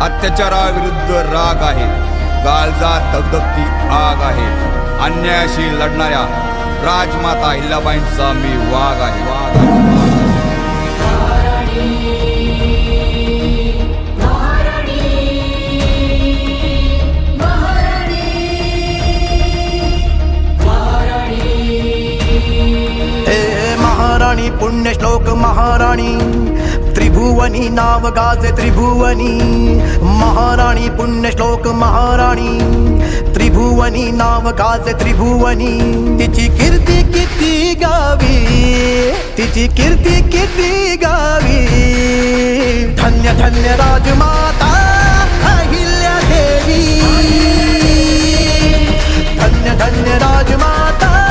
अत्याचाराविरुद्ध राग आहे. गाळजा दगदगती आग आहे. अन्यायाशी लढणाऱ्या राजमाता अहिल्याबाईंचा मी वाघ आहे. वाघ हे महाराणी पुण्यश्लोक महाराणी त्रिभुवनी नाव गाजे त्रिभुवनी महाराणी पुण्य श्लोक महाराणी. त्रिभुवनी नाव गाजे त्रिभुवनी तिची कीर्ती किती गावी तिची कीर्ती किती गावी. धन्य धन्य राजमाता अहिल्या देवी. धन्य धन्य राजमाता